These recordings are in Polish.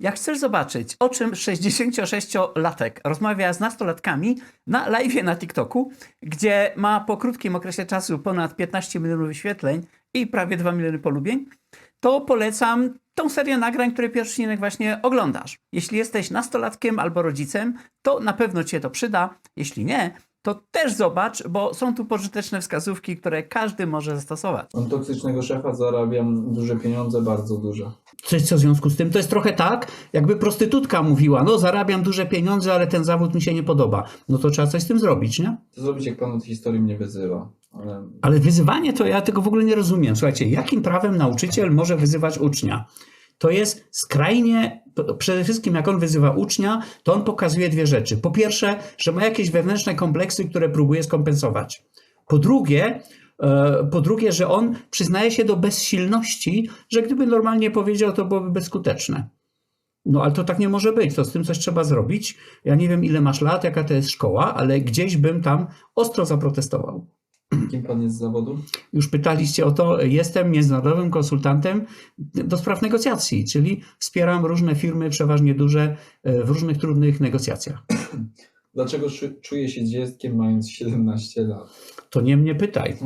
Jak chcesz zobaczyć, o czym 66-latek rozmawia z nastolatkami na live na TikToku, gdzie ma po krótkim okresie czasu ponad 15 milionów wyświetleń i prawie 2 miliony polubień, to polecam tą serię nagrań, które pierwszy odcinek właśnie oglądasz. Jeśli jesteś nastolatkiem albo rodzicem, to na pewno Ci się to przyda. Jeśli nie, to też zobacz, bo są tu pożyteczne wskazówki, które każdy może zastosować. Mam toksycznego szefa, zarabiam duże pieniądze, bardzo duże. Coś co w związku z tym? To jest trochę tak, jakby prostytutka mówiła, no zarabiam duże pieniądze, ale ten zawód mi się nie podoba. No to trzeba coś z tym zrobić, nie? Co zrobić, jak pan od historii mnie wyzywa? Ale Ale wyzywanie to ja tego w ogóle nie rozumiem. Słuchajcie, jakim prawem nauczyciel może wyzywać ucznia? To jest skrajnie, przede wszystkim jak on wyzywa ucznia, to on pokazuje dwie rzeczy. Po pierwsze, że ma jakieś wewnętrzne kompleksy, które próbuje skompensować. Po drugie, e, po drugie, że on przyznaje się do bezsilności, że gdyby normalnie powiedział, to byłoby bezskuteczne. No ale to tak nie może być, to z tym coś trzeba zrobić. Ja nie wiem, ile masz lat, jaka to jest szkoła, ale gdzieś bym tam ostro zaprotestował. Kim pan jest z zawodu? Już pytaliście o to, jestem międzynarodowym konsultantem do spraw negocjacji, czyli wspieram różne firmy, przeważnie duże, e, w różnych trudnych negocjacjach. Dlaczego czu- czuję się dzieckiem mając 17 lat? To nie mnie pytaj.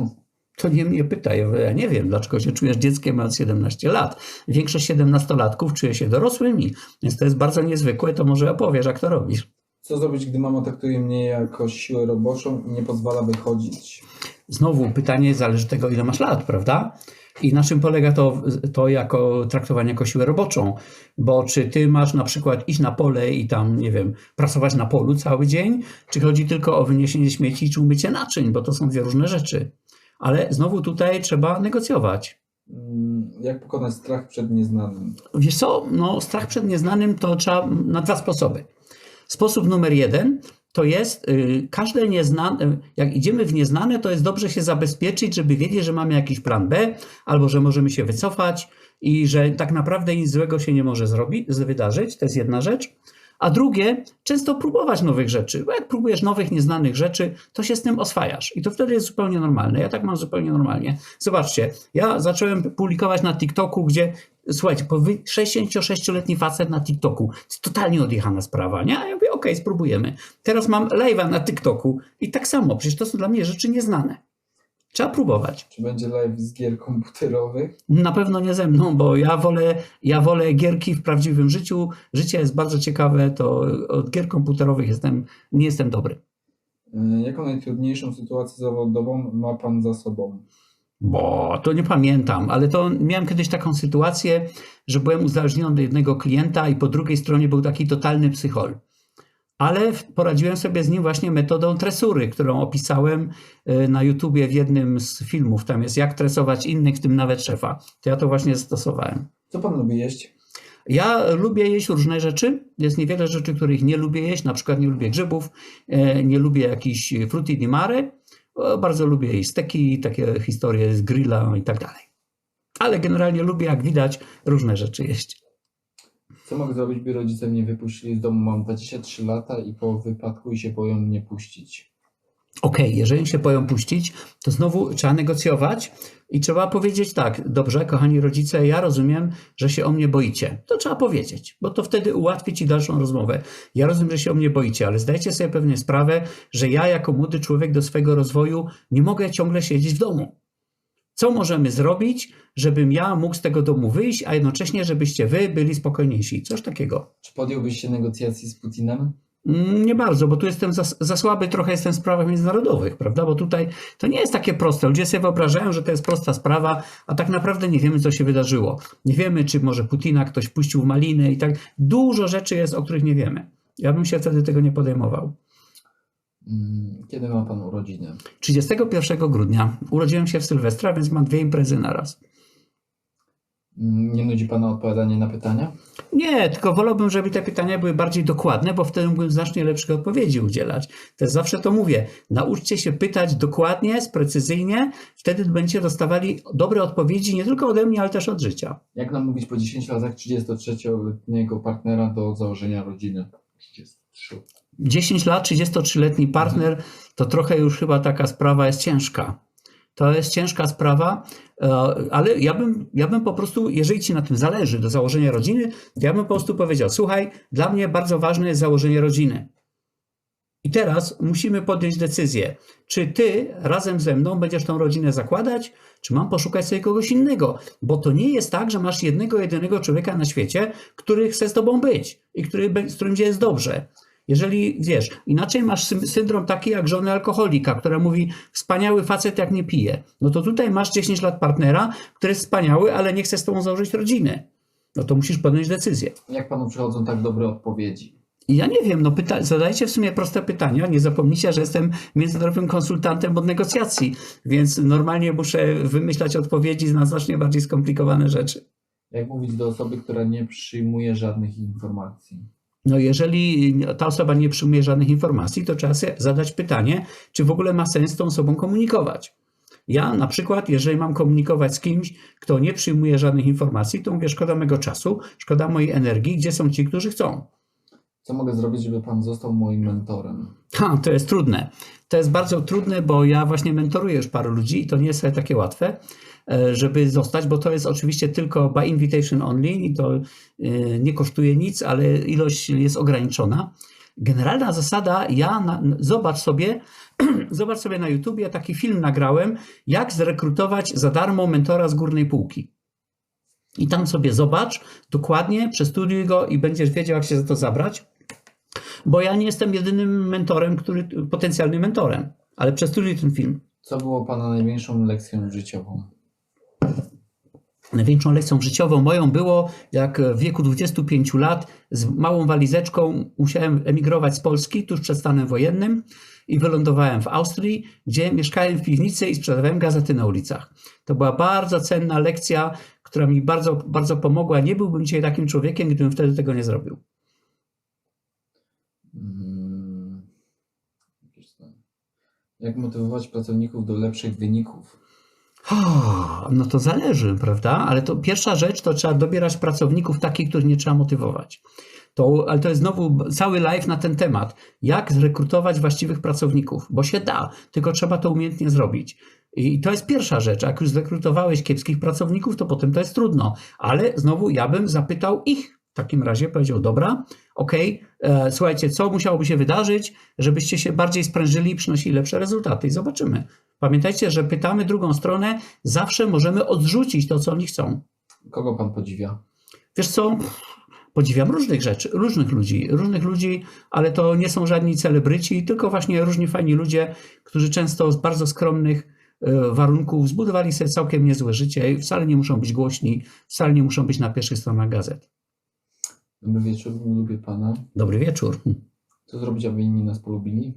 To nie mnie pytaj. Ja nie wiem, dlaczego się czujesz dzieckiem mając 17 lat. Większość 17-latków czuje się dorosłymi, więc to jest bardzo niezwykłe. To może opowiesz, jak to robisz. Co zrobić, gdy mama traktuje mnie jako siłę roboczą i nie pozwala wychodzić? Znowu pytanie zależy tego, ile masz lat, prawda? I na czym polega to, to jako traktowanie jako siłę roboczą? Bo czy ty masz na przykład iść na pole i tam, nie wiem, pracować na polu cały dzień, czy chodzi tylko o wyniesienie śmieci czy umycie naczyń, bo to są dwie różne rzeczy. Ale znowu tutaj trzeba negocjować. Mm, Jak pokonać strach przed nieznanym? Wiesz co, no strach przed nieznanym to trzeba na dwa sposoby. Sposób numer jeden to jest y, każde nieznane, jak idziemy w nieznane, to jest dobrze się zabezpieczyć, żeby wiedzieć, że mamy jakiś plan B, albo że możemy się wycofać i że tak naprawdę nic złego się nie może zrobić, wydarzyć. To jest jedna rzecz. A drugie, często próbować nowych rzeczy, bo jak próbujesz nowych, nieznanych rzeczy, to się z tym oswajasz. I to wtedy jest zupełnie normalne. Ja tak mam zupełnie normalnie. Zobaczcie, ja zacząłem publikować na TikToku, gdzie, słuchajcie, po wy- 66-letni facet na TikToku, to jest totalnie odjechana sprawa, nie? A ja mówię, okej, spróbujemy. Teraz mam live'a na TikToku i tak samo, przecież to są dla mnie rzeczy nieznane. Trzeba próbować. Czy będzie live z gier komputerowych? Na pewno nie ze mną, bo ja wolę, ja wolę gierki w prawdziwym życiu. Życie jest bardzo ciekawe, to od gier komputerowych jestem, nie jestem dobry. Y, Jaką najtrudniejszą sytuację zawodową ma pan za sobą? Bo to nie pamiętam, ale to miałem kiedyś taką sytuację, że byłem uzależniony od jednego klienta i po drugiej stronie był taki totalny psychol. Ale poradziłem sobie z nim właśnie metodą tresury, którą opisałem e, na YouTubie w jednym z filmów. Tam jest jak tresować innych, w tym nawet szefa. To ja to właśnie stosowałem. Co pan lubi jeść? Ja lubię jeść różne rzeczy. Jest niewiele rzeczy, których nie lubię jeść. Na przykład nie lubię grzybów, e, nie lubię jakichś frutti di mare. O, Bardzo lubię jeść steki, takie historie z grilla i tak dalej. Ale generalnie lubię, jak widać, różne rzeczy jeść. Co mogę zrobić, by rodzice mnie wypuścili z domu? Mam 23 lata i po wypadku i się boją mnie puścić. Okej, jeżeli się boją puścić, to znowu trzeba negocjować i trzeba powiedzieć tak, dobrze, kochani rodzice, ja rozumiem, że się o mnie boicie. To trzeba powiedzieć, bo to wtedy ułatwi ci dalszą rozmowę. Ja rozumiem, że się o mnie boicie, ale zdajcie sobie pewnie sprawę, że ja jako młody człowiek do swojego rozwoju nie mogę ciągle siedzieć w domu. Co możemy zrobić, żebym ja mógł z tego domu wyjść, a jednocześnie, żebyście wy byli spokojniejsi? Coś takiego. Czy podjąłbyś się negocjacji z Putinem? Mm, Nie bardzo, bo tu jestem za, za słaby trochę jestem w sprawach międzynarodowych, prawda? Bo tutaj to nie jest takie proste. Ludzie sobie wyobrażają, że to jest prosta sprawa, a tak naprawdę nie wiemy, co się wydarzyło. Nie wiemy, czy może Putina ktoś puścił maliny i tak. Dużo rzeczy jest, o których nie wiemy. Ja bym się wtedy tego nie podejmował. Mm, Kiedy ma pan urodziny? 31 grudnia urodziłem się w Sylwestra, więc mam dwie imprezy naraz. Mm, Nie nudzi pana odpowiadanie na pytania? Nie, tylko wolałbym, żeby te pytania były bardziej dokładne, bo wtedy mógłbym znacznie lepszych odpowiedzi udzielać. Też zawsze to mówię. Nauczcie się pytać dokładnie, sprecyzyjnie, wtedy będziecie dostawali dobre odpowiedzi nie tylko ode mnie, ale też od życia. Jak namówić po 10 latach 33-letniego partnera do założenia rodziny? 33. 10 lat, 33-letni partner, to trochę już chyba taka sprawa jest ciężka. To jest ciężka sprawa, e, ale ja bym, ja bym po prostu, jeżeli ci na tym zależy, do założenia rodziny, ja bym po prostu powiedział: Słuchaj, dla mnie bardzo ważne jest założenie rodziny. I teraz musimy podjąć decyzję, czy ty razem ze mną będziesz tą rodzinę zakładać, czy mam poszukać sobie kogoś innego. Bo to nie jest tak, że masz jednego, jedynego człowieka na świecie, który chce z tobą być i który, z którym ci jest dobrze. Jeżeli wiesz, inaczej masz syndrom taki jak żony alkoholika, która mówi: Wspaniały facet, jak nie pije. No to tutaj masz 10 lat partnera, który jest wspaniały, ale nie chce z tobą założyć rodziny. No to musisz podjąć decyzję. Jak panu przychodzą tak dobre odpowiedzi? Ja nie wiem, no pyta- zadajcie w sumie proste pytania. Nie zapomnijcie, że jestem międzynarodowym konsultantem od negocjacji, więc normalnie muszę wymyślać odpowiedzi na znacznie bardziej skomplikowane rzeczy. Jak mówić do osoby, która nie przyjmuje żadnych informacji? No jeżeli ta osoba nie przyjmuje żadnych informacji, to trzeba sobie zadać pytanie, czy w ogóle ma sens z tą osobą komunikować. Ja na przykład, jeżeli mam komunikować z kimś, kto nie przyjmuje żadnych informacji, to mówię, szkoda mego czasu, szkoda mojej energii, gdzie są ci, którzy chcą. Co mogę zrobić, żeby pan został moim mentorem? Ha, to jest trudne. To jest bardzo trudne, bo ja właśnie mentoruję już paru ludzi i to nie jest takie łatwe, e, żeby zostać, bo to jest oczywiście tylko by invitation only i to e, nie kosztuje nic, ale ilość jest ograniczona. Generalna zasada, ja na, zobacz sobie, zobacz sobie na YouTubie, taki film nagrałem, jak zrekrutować za darmo mentora z górnej półki. I tam sobie zobacz dokładnie, przestudiuj go i będziesz wiedział, jak się za to zabrać bo ja nie jestem jedynym mentorem, który, potencjalnym mentorem, ale przestudiuj ten film. Co było pana największą lekcją życiową? Największą lekcją życiową moją było, jak w wieku 25 lat z małą walizeczką musiałem emigrować z Polski tuż przed stanem wojennym i wylądowałem w Austrii, gdzie mieszkałem w piwnicy i sprzedawałem gazety na ulicach. To była bardzo cenna lekcja, która mi bardzo, bardzo pomogła. Nie byłbym dzisiaj takim człowiekiem, gdybym wtedy tego nie zrobił. Mm, Jak motywować pracowników do lepszych wyników? No to zależy, prawda? Ale to pierwsza rzecz to trzeba dobierać pracowników takich, których nie trzeba motywować. To, ale to jest znowu cały live na ten temat. Jak zrekrutować właściwych pracowników? Bo się da, tylko trzeba to umiejętnie zrobić. I to jest pierwsza rzecz. Jak już zrekrutowałeś kiepskich pracowników, to potem to jest trudno. Ale znowu ja bym zapytał ich w takim razie, powiedział: Dobra, okej, e, słuchajcie, co musiałoby się wydarzyć, żebyście się bardziej sprężyli i przynosili lepsze rezultaty? I zobaczymy. Pamiętajcie, że pytamy drugą stronę, zawsze możemy odrzucić to, co oni chcą. Kogo pan podziwia? Wiesz co? Podziwiam różnych rzeczy, różnych ludzi, różnych ludzi, ale to nie są żadni celebryci, tylko właśnie różni fajni ludzie, którzy często z bardzo skromnych e, warunków zbudowali sobie całkiem niezłe życie i wcale nie muszą być głośni, wcale nie muszą być na pierwszych stronach gazet. Dobry wieczór, lubię pana. Dobry wieczór. Co zrobić, aby inni nas polubili?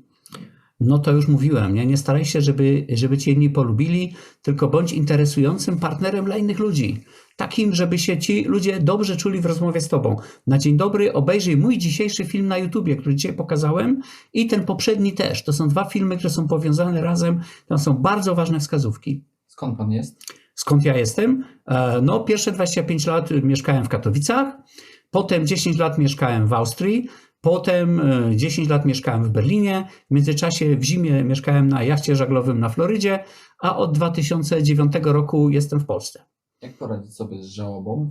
No to już mówiłem, nie, nie staraj się, żeby, żeby cię inni polubili, tylko bądź interesującym partnerem dla innych ludzi. Takim, żeby się ci ludzie dobrze czuli w rozmowie z tobą. Na dzień dobry obejrzyj mój dzisiejszy film na YouTubie, który dzisiaj pokazałem i ten poprzedni też. To są dwa filmy, które są powiązane razem. Tam są bardzo ważne wskazówki. Skąd pan jest? Skąd ja jestem? E, No, pierwsze 25 lat mieszkałem w Katowicach, potem 10 lat mieszkałem w Austrii, potem e, 10 lat mieszkałem w Berlinie. W międzyczasie w zimie mieszkałem na jachcie żaglowym na Florydzie, a od 2009 roku jestem w Polsce. Jak poradzić sobie z żałobą?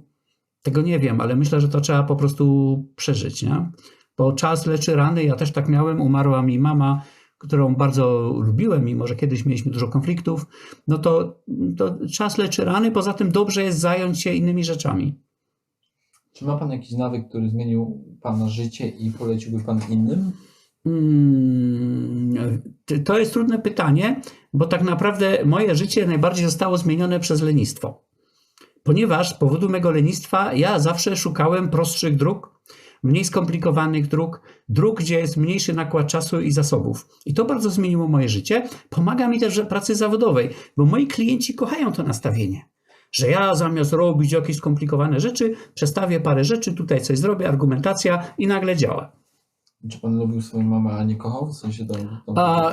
Tego nie wiem, ale myślę, że to trzeba po prostu przeżyć, nie? Bo czas leczy rany, ja też tak miałem, umarła mi mama, którą bardzo lubiłem, mimo że kiedyś mieliśmy dużo konfliktów, no to, to czas leczy rany, poza tym dobrze jest zająć się innymi rzeczami. Czy ma pan jakiś nawyk, który zmienił pana życie i poleciłby pan innym? Mm, To jest trudne pytanie, bo tak naprawdę moje życie najbardziej zostało zmienione przez lenistwo. Ponieważ z powodu mego lenistwa ja zawsze szukałem prostszych dróg, mniej skomplikowanych dróg, dróg, gdzie jest mniejszy nakład czasu i zasobów. I to bardzo zmieniło moje życie. Pomaga mi też w pracy zawodowej, bo moi klienci kochają to nastawienie. Że ja zamiast robić jakieś skomplikowane rzeczy, przestawię parę rzeczy, tutaj coś zrobię, argumentacja i nagle działa. Czy pan lubił swoją mamę, a nie kochał? W sensie to,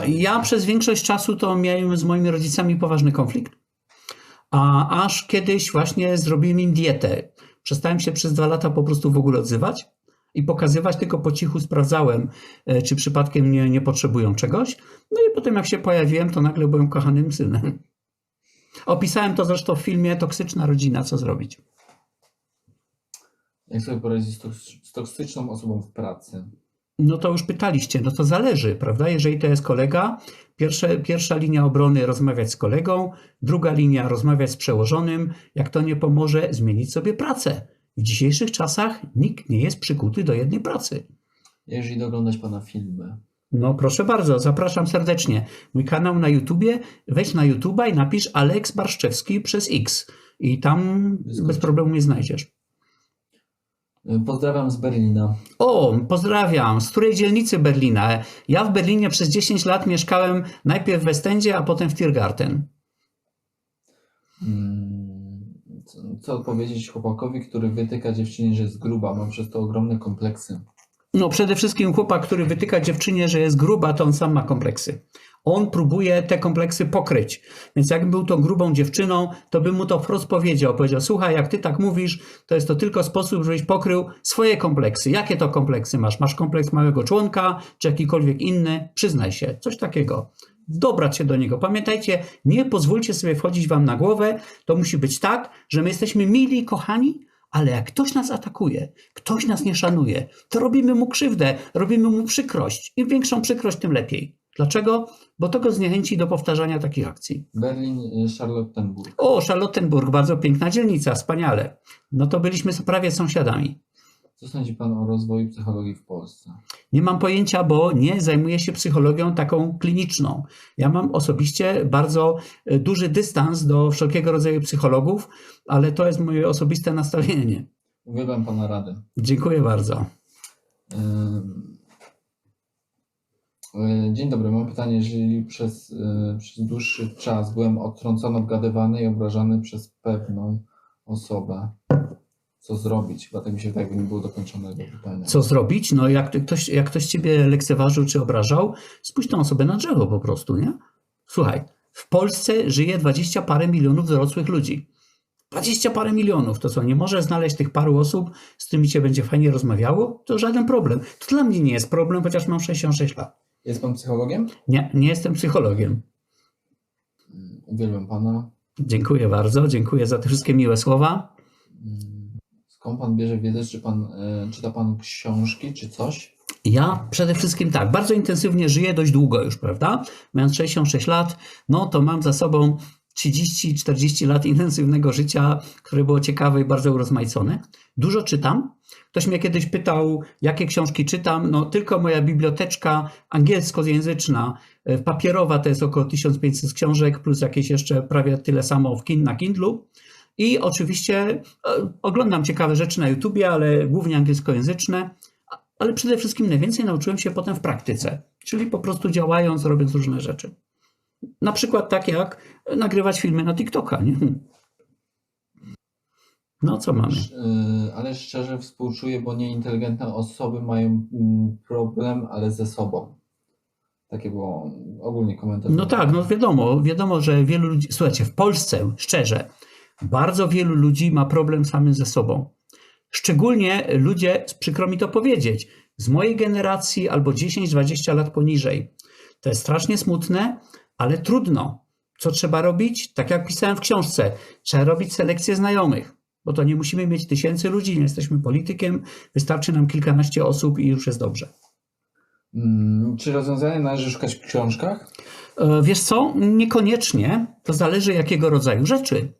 ja przez większość czasu to miałem z moimi rodzicami poważny konflikt. A aż kiedyś właśnie zrobiłem im dietę. Przestałem się przez dwa lata po prostu w ogóle odzywać i pokazywać, tylko po cichu sprawdzałem, e, czy przypadkiem nie, nie potrzebują czegoś. No i potem jak się pojawiłem, to nagle byłem kochanym synem. Opisałem to zresztą w filmie Toksyczna rodzina, co zrobić. Jak sobie poradzić z, toks- z toksyczną osobą w pracy? No to już pytaliście, no to zależy, prawda? Jeżeli to jest kolega, pierwsze, pierwsza linia obrony rozmawiać z kolegą, druga linia rozmawiać z przełożonym. Jak to nie pomoże, zmienić sobie pracę. W dzisiejszych czasach nikt nie jest przykuty do jednej pracy. Jeżeli oglądać Pana filmy, No proszę bardzo, zapraszam serdecznie. Mój kanał na YouTubie, wejdź na YouTuba i napisz Aleks Barszczewski przez X i tam bez problemu mnie znajdziesz. Pozdrawiam z Berlina. O, pozdrawiam. Z której dzielnicy Berlina? Ja w Berlinie przez 10 lat mieszkałem najpierw w Westendzie, a potem w Tiergarten. Mm, Co, co odpowiedzieć chłopakowi, który wytyka dziewczynie, że jest gruba? Mam przez to ogromne kompleksy. No przede wszystkim chłopak, który wytyka dziewczynie, że jest gruba, to on sam ma kompleksy. On próbuje te kompleksy pokryć. Więc jakby był tą grubą dziewczyną, to bym mu to wprost powiedział. Powiedział, słuchaj, jak ty tak mówisz, to jest to tylko sposób, żebyś pokrył swoje kompleksy. Jakie to kompleksy masz? Masz kompleks małego członka, czy jakikolwiek inny? Przyznaj się, coś takiego. Dobrać się do niego. Pamiętajcie, nie pozwólcie sobie wchodzić wam na głowę. To musi być tak, że my jesteśmy mili kochani, ale jak ktoś nas atakuje, ktoś nas nie szanuje, to robimy mu krzywdę, robimy mu przykrość. Im większą przykrość, tym lepiej. Dlaczego? Bo to go zniechęci do powtarzania takich akcji. Berlin, y, Charlottenburg. O, Charlottenburg, bardzo piękna dzielnica, wspaniale. No to byliśmy prawie sąsiadami. Co sądzi Pan o rozwoju psychologii w Polsce? Nie mam pojęcia, bo nie zajmuję się psychologią taką kliniczną. Ja mam osobiście bardzo e, duży dystans do wszelkiego rodzaju psychologów, ale to jest moje osobiste nastawienie. Uwielbiam Pana rady. Dziękuję bardzo. Y, Dzień dobry, mam pytanie. Jeżeli przez, y, przez dłuższy czas byłem odtrącony, obgadywany i obrażany przez pewną osobę, co zrobić? Chyba tak mi się wydaje, jakby nie było dokończonego pytania. Co zrobić? No jak ktoś, jak ktoś ciebie lekceważył czy obrażał, spójrz tą osobę na drzewo po prostu, nie? Słuchaj, w Polsce żyje dwadzieścia parę milionów dorosłych ludzi. Dwadzieścia parę milionów, to co, nie możesz znaleźć tych paru osób, z którymi cię będzie fajnie rozmawiało? To żaden problem. To dla mnie nie jest problem, chociaż mam 66 lat. Jest Pan psychologiem? Nie, nie jestem psychologiem. Mm, Uwielbiam Pana. Dziękuję bardzo, dziękuję za te wszystkie miłe słowa. Skąd Pan bierze wiedzę? Czy Pan, y, czyta Pan książki, czy coś? Ja przede wszystkim tak, bardzo intensywnie żyję dość długo już, prawda? Mając 66 lat, no to mam za sobą 30-40 lat intensywnego życia, które było ciekawe i bardzo urozmaicone. Dużo czytam. Ktoś mnie kiedyś pytał, jakie książki czytam. No tylko moja biblioteczka angielskojęzyczna, e, papierowa to jest około 1500 książek, plus jakieś jeszcze prawie tyle samo na Kindlu. I oczywiście e, oglądam ciekawe rzeczy na YouTubie, ale głównie angielskojęzyczne ale przede wszystkim najwięcej nauczyłem się potem w praktyce, czyli po prostu działając, robiąc różne rzeczy. Na przykład tak jak nagrywać filmy na TikToka. Nie? No co mamy? Y, Ale szczerze współczuję, bo nieinteligentne osoby mają mm, problem, ale ze sobą. Takie było ogólnie komentarz. No tak, no wiadomo, wiadomo, że wielu ludzi, słuchajcie, w Polsce, szczerze, bardzo wielu ludzi ma problem samym ze sobą. Szczególnie ludzie, przykro mi to powiedzieć, z mojej generacji albo 10-20 lat poniżej. To jest strasznie smutne, ale trudno. Co trzeba robić? Tak jak pisałem w książce, trzeba robić selekcję znajomych, bo to nie musimy mieć tysięcy ludzi, nie jesteśmy politykiem, wystarczy nam kilkanaście osób i już jest dobrze. Mm, Czy rozwiązanie należy szukać w książkach? E, Wiesz co? Niekoniecznie. To zależy jakiego rodzaju rzeczy.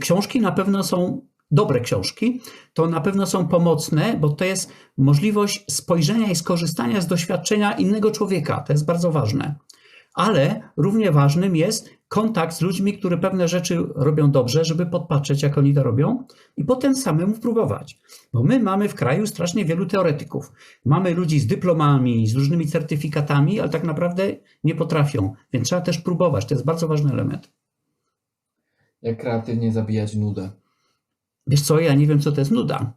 Książki na pewno są dobre książki, to na pewno są pomocne, bo to jest możliwość spojrzenia i skorzystania z doświadczenia innego człowieka. To jest bardzo ważne. Ale równie ważnym jest kontakt z ludźmi, którzy pewne rzeczy robią dobrze, żeby podpatrzeć, jak oni to robią, i potem samemu próbować. Bo my mamy w kraju strasznie wielu teoretyków. Mamy ludzi z dyplomami, z różnymi certyfikatami, ale tak naprawdę nie potrafią, więc trzeba też próbować. To jest bardzo ważny element. Jak kreatywnie zabijać nudę? Wiesz co, ja nie wiem, co to jest nuda.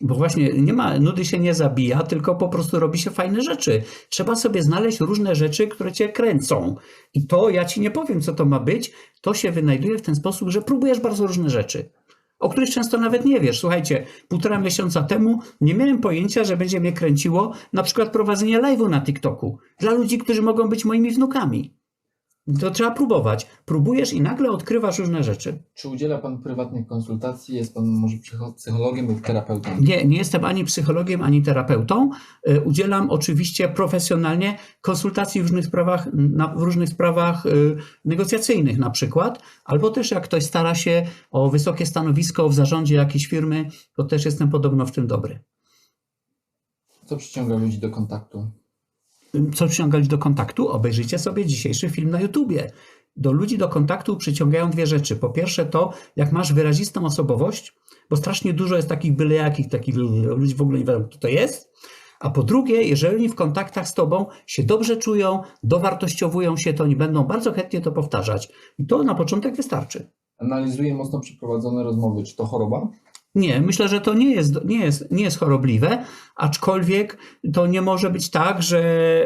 Bo właśnie nie ma, nudy się nie zabija, tylko po prostu robi się fajne rzeczy. Trzeba sobie znaleźć różne rzeczy, które cię kręcą. I to ja ci nie powiem, co to ma być. To się wynajduje w ten sposób, że próbujesz bardzo różne rzeczy, o których często nawet nie wiesz. Słuchajcie, półtora miesiąca temu nie miałem pojęcia, że będzie mnie kręciło na przykład prowadzenie live'u na TikToku dla ludzi, którzy mogą być moimi wnukami. To trzeba próbować. Próbujesz i nagle odkrywasz różne rzeczy. Czy udziela Pan prywatnych konsultacji? Jest Pan może psycho- psychologiem lub terapeutą? Nie, nie jestem ani psychologiem, ani terapeutą. Y, Udzielam oczywiście profesjonalnie konsultacji w różnych sprawach, na, w różnych sprawach y, negocjacyjnych na przykład, albo też jak ktoś stara się o wysokie stanowisko w zarządzie jakiejś firmy, to też jestem podobno w tym dobry. Co przyciąga ludzi do kontaktu? Co przyciągać do kontaktu? Obejrzyjcie sobie dzisiejszy film na YouTubie. Do ludzi do kontaktu przyciągają dwie rzeczy. Po pierwsze to, jak masz wyrazistą osobowość, bo strasznie dużo jest takich byle jakich, takich ludzi w ogóle nie wiadomo, kto to jest. A po drugie, jeżeli w kontaktach z tobą się dobrze czują, dowartościowują się, to oni będą bardzo chętnie to powtarzać. I to na początek wystarczy. Analizuje mocno przeprowadzone rozmowy. Czy to choroba? Nie, myślę, że to nie jest, nie jest, nie jest chorobliwe, aczkolwiek to nie może być tak, że,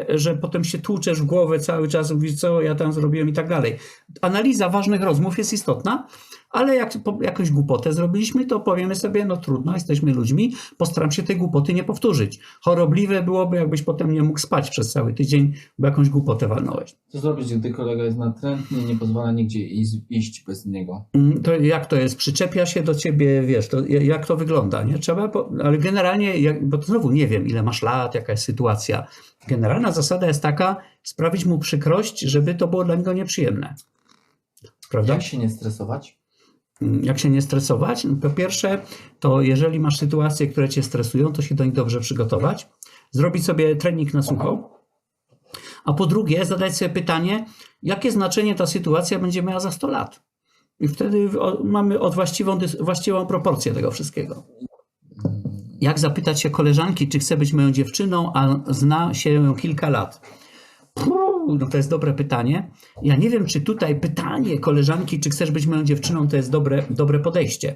że potem się tłuczesz w głowę cały czas, mówisz, co ja tam zrobiłem i tak dalej. Analiza ważnych rozmów jest istotna, ale jak jakąś głupotę zrobiliśmy, to powiemy sobie, no trudno, jesteśmy ludźmi, postaram się tej głupoty nie powtórzyć. Chorobliwe byłoby, jakbyś potem nie mógł spać przez cały tydzień, bo jakąś głupotę walnąłeś. Co zrobić, gdy kolega jest natrętny i nie pozwala nigdzie iść, bez niego? Mm, To jak to jest? Przyczepia się do ciebie, wiesz, to ja- jak to wygląda, nie? Trzeba, po, ale generalnie, jak, bo to znowu nie wiem, ile masz lat, jaka jest sytuacja. Generalna zasada jest taka, sprawić mu przykrość, żeby to było dla niego nieprzyjemne. Prawda? Jak się nie stresować? Mm, Jak się nie stresować? No, Po pierwsze, to jeżeli masz sytuacje, które cię stresują, to się do nich dobrze przygotować. Zrobić sobie trening na sucho. A po drugie, zadać sobie pytanie, jakie znaczenie ta sytuacja będzie miała za 100 lat. I wtedy mamy od właściwą, właściwą proporcję tego wszystkiego. Jak zapytać się koleżanki, czy chce być moją dziewczyną, a zna się ją kilka lat? Puh, no to jest dobre pytanie. Ja nie wiem, czy tutaj pytanie koleżanki, czy chcesz być moją dziewczyną, to jest dobre, dobre podejście.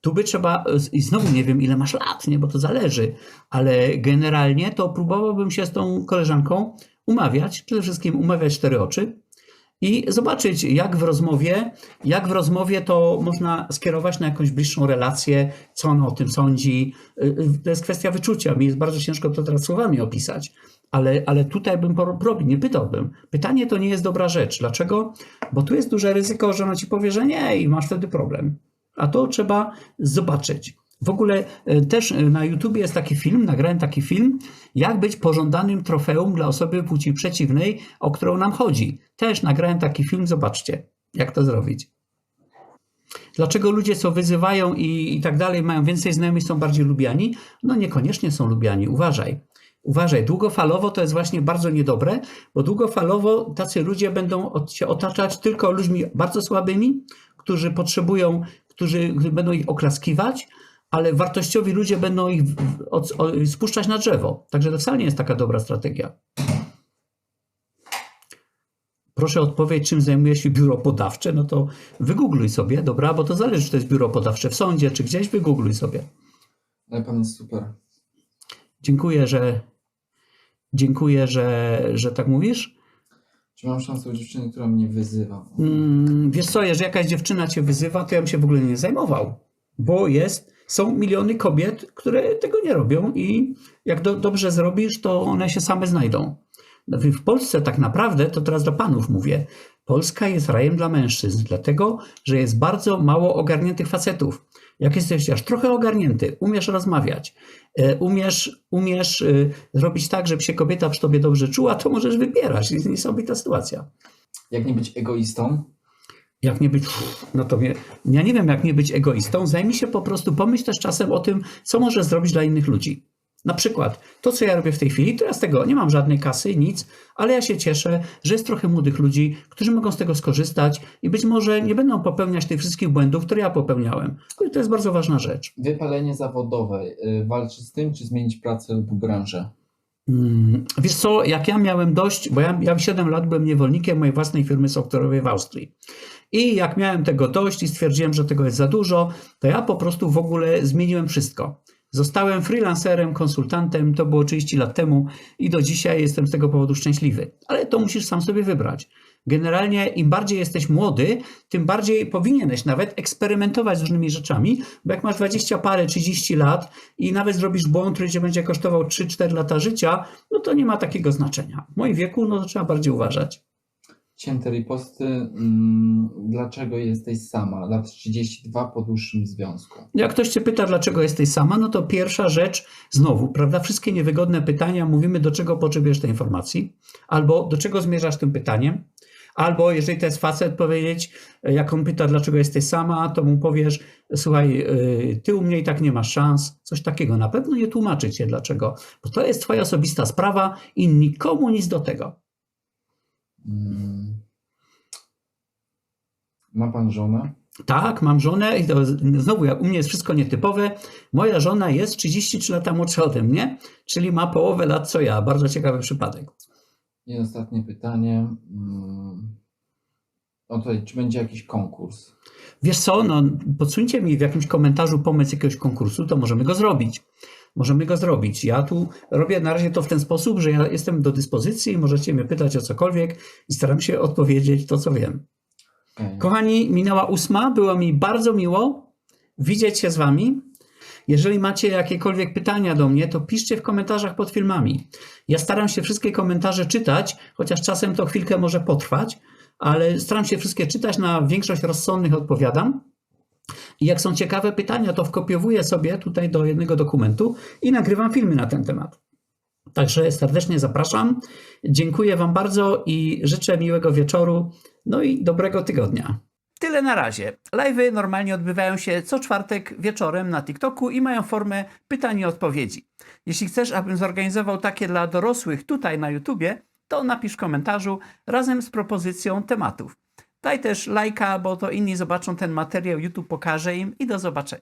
Tu by trzeba, i znowu nie wiem, ile masz lat, nie, bo to zależy, ale generalnie to próbowałbym się z tą koleżanką umawiać, przede wszystkim umawiać cztery oczy i zobaczyć, jak w rozmowie, jak w rozmowie to można skierować na jakąś bliższą relację, co ona o tym sądzi. Y, y, To jest kwestia wyczucia. Mi jest bardzo ciężko to teraz słowami opisać, ale, ale tutaj bym porobił, nie pytałbym. Pytanie to nie jest dobra rzecz. Dlaczego? Bo tu jest duże ryzyko, że ona ci powie, że nie i masz wtedy problem. A to trzeba zobaczyć. W ogóle e, też e, na YouTubie jest taki film, nagrałem taki film, jak być pożądanym trofeum dla osoby płci przeciwnej, o którą nam chodzi. Też nagrałem taki film, zobaczcie, jak to zrobić. Dlaczego ludzie, co wyzywają i, i tak dalej, mają więcej znajomych, są bardziej lubiani? No niekoniecznie są lubiani, uważaj. Uważaj, długofalowo to jest właśnie bardzo niedobre, bo długofalowo tacy ludzie będą się otaczać tylko ludźmi bardzo słabymi, którzy potrzebują, którzy będą ich oklaskiwać, ale wartościowi ludzie będą ich od, spuszczać na drzewo. Także to wcale nie jest taka dobra strategia. Proszę odpowiedź, czym zajmuje się biuro podawcze, no to wygoogluj sobie, dobra, bo to zależy, czy to jest biuro podawcze w sądzie, czy gdzieś, wygoogluj sobie. Ale pan jest super. Dziękuję, że dziękuję, że, że tak mówisz. Czy mam szansę u dziewczyny, która mnie wyzywa? Mm, Wiesz co, jeżeli jakaś dziewczyna cię wyzywa, to ja bym się w ogóle nie zajmował, bo jest, są miliony kobiet, które tego nie robią i jak do, dobrze zrobisz, to one się same znajdą. W Polsce tak naprawdę, to teraz do panów mówię, Polska jest rajem dla mężczyzn, dlatego, że jest bardzo mało ogarniętych facetów. Jak jesteś aż trochę ogarnięty, umiesz rozmawiać, e, umiesz, umiesz e, zrobić tak, żeby się kobieta przy tobie dobrze czuła, to możesz wybierać. Jest niesamowita sytuacja. Jak nie być egoistą? Jak nie być, no to wie, ja nie wiem, jak nie być egoistą. Zajmij się po prostu, pomyśl też czasem o tym, co możesz zrobić dla innych ludzi. Na przykład to, co ja robię w tej chwili, to ja z tego nie mam żadnej kasy, nic, ale ja się cieszę, że jest trochę młodych ludzi, którzy mogą z tego skorzystać i być może nie będą popełniać tych wszystkich błędów, które ja popełniałem. I to jest bardzo ważna rzecz. Wypalenie zawodowe. Y, Walczyć z tym, czy zmienić pracę lub branżę? Mm, Wiesz co, jak ja miałem dość, bo ja, ja 7 lat byłem niewolnikiem mojej własnej firmy software'owej w Austrii. I jak miałem tego dość i stwierdziłem, że tego jest za dużo, to ja po prostu w ogóle zmieniłem wszystko. Zostałem freelancerem, konsultantem, to było 30 lat temu i do dzisiaj jestem z tego powodu szczęśliwy. Ale to musisz sam sobie wybrać. Generalnie im bardziej jesteś młody, tym bardziej powinieneś nawet eksperymentować z różnymi rzeczami, bo jak masz 20 parę, 30 lat i nawet zrobisz błąd, który cię będzie kosztował 3-4 lata życia, no to nie ma takiego znaczenia. W moim wieku, no to trzeba bardziej uważać. Cięte riposty. Mm, dlaczego jesteś sama? Lat 32 po dłuższym związku. Jak ktoś cię pyta, dlaczego jesteś sama, no to pierwsza rzecz, znowu, prawda, wszystkie niewygodne pytania, mówimy, do czego potrzebujesz tej informacji, albo do czego zmierzasz tym pytaniem, albo jeżeli to jest facet, powiedzieć, jak on pyta, dlaczego jesteś sama, to mu powiesz, słuchaj, y, ty u mnie i tak nie masz szans, coś takiego. Na pewno nie tłumaczy cię dlaczego, bo to jest twoja osobista sprawa i nikomu nic do tego. Mm. Ma pan żonę? Tak, mam żonę i to znowu, jak u mnie jest wszystko nietypowe. Moja żona jest 33 lata młodsza ode mnie, czyli ma połowę lat co ja. Bardzo ciekawy przypadek. I ostatnie pytanie. Mm. O tutaj, czy będzie jakiś konkurs? Wiesz co, no, podsuńcie mi w jakimś komentarzu pomysł jakiegoś konkursu, to możemy go zrobić. Możemy go zrobić. Ja tu robię na razie to w ten sposób, że ja jestem do dyspozycji, możecie mnie pytać o cokolwiek i staram się odpowiedzieć to, co wiem. Kochani, minęła ósma, było mi bardzo miło widzieć się z wami. Jeżeli macie jakiekolwiek pytania do mnie, to piszcie w komentarzach pod filmami. Ja staram się wszystkie komentarze czytać, chociaż czasem to chwilkę może potrwać, ale staram się wszystkie czytać, na większość rozsądnych odpowiadam. I jak są ciekawe pytania, to wkopiowuję sobie tutaj do jednego dokumentu i nagrywam filmy na ten temat. Także serdecznie zapraszam. Dziękuję Wam bardzo i życzę miłego wieczoru, no i dobrego tygodnia. Tyle na razie. Live'y normalnie odbywają się co czwartek wieczorem na TikToku i mają formę pytań i odpowiedzi. Jeśli chcesz, abym zorganizował takie dla dorosłych tutaj na YouTubie, to napisz w komentarzu razem z propozycją tematów. Daj też lajka, bo to inni zobaczą ten materiał, YouTube pokaże im i do zobaczenia.